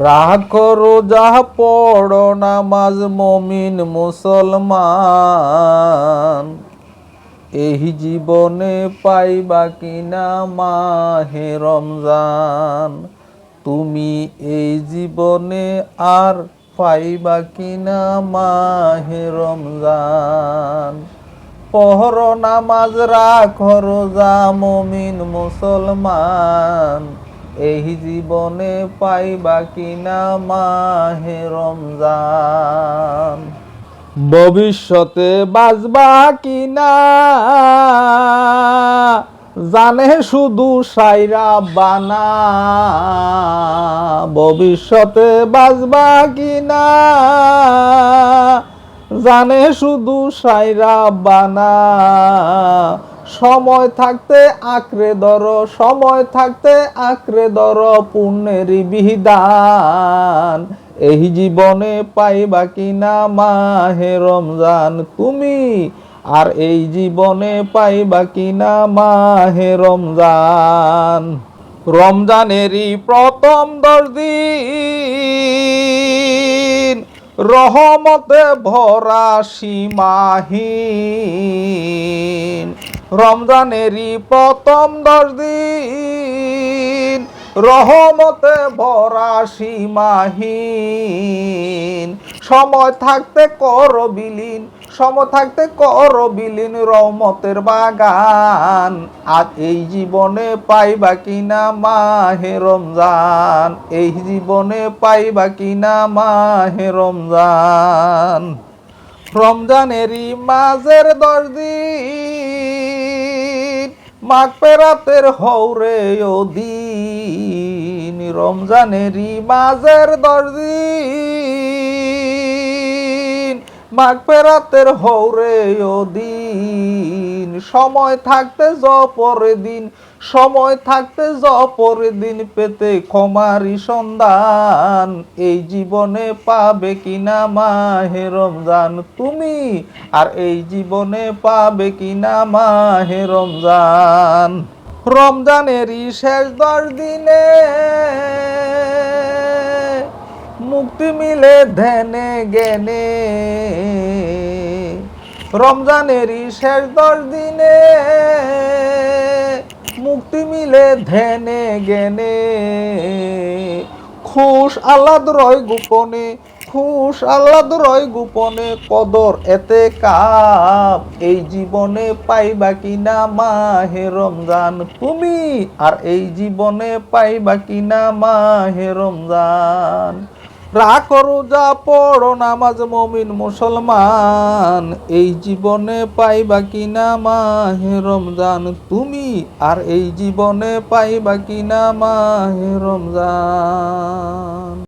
রাখো রোজা পড়ো নামাজ মমিন মুসলমান। এই জীবনে পাইবা কিনা মাহে রমজান। তুমি এই জীবনে আর পাইবা কিনা মাহে রমজান। পহর নামাজ রাখো, রোজা মমিন মুসলমান। এই জীবনে পাইবা কিনা মাহে রমজান। ভবিষ্যতে বাজবা কিনা? জানে শুধু সাইরা বানা। ভবিষ্যতে বাজবা কিনা? জানে শুধু সাইরা বানা। সময় থাকতে আঁকড়ে ধর, সময় থাকতে আঁকড়ে ধর, পুণ্যের বিধান। এই জীবনে পাইবা কিনা মাহে রমজান? তুমি আর এই জীবনে পাইবা কিনা মাহে রমজান? রমজানেরই প্রথম দশ দিন রহমতে ভরা সীমাহীন। রমজানেরই প্রথম দশ দিন। রহমতে ভরা সীমাহীন। সময় থাকতে কর বিলীন, সময় থাকতে কর বিলীন রহমতের বাগান। আর এই জীবনে পাইবা কিনা মাহে রমজান? এই জীবনে পাইবা কিনা মাহে রমজান? রমজানেরই মাঝের দশ দিন, মাঘ পেরাতের হৌরে দিন। রমজানেরই মাঝের দশ দিন মাঘ পেরাতের হৌরে দিন সময় থাকতে জপরে দিন, সময় থাকতে জপরে দিন পেতে ক্ষমারি সন্ধান। এই জীবনে পাবে কিনা মাহে রমজান? তুমি আর এই জীবনে পাবে কিনা মাহে রমজান? রমজানেরই শেষ দশ দিনে মুক্তি মিলে ধ্যানে জ্ঞানে। রমজানেরই শেষ দশ দিনে মুক্তি মিলে ধ্যানে জ্ঞানে। খুশ আহ্লাদ রয় গোপনে, খুশ আহ্লাদ রয় গোপনে, কদর এতে কাপ। এই জীবনে পাইবা কিনা মাহে রমজান তুমি, আর এই জীবনে পাইবা কিনা মাহে রমজান। রাখো রোজা পড়ো নামাজ মমিন মুসলমান। এই জীবনে পাইবা কিনা মাহে রমজান? তুমি আর এই জীবনে পাইবা কিনা মাহে রমজান?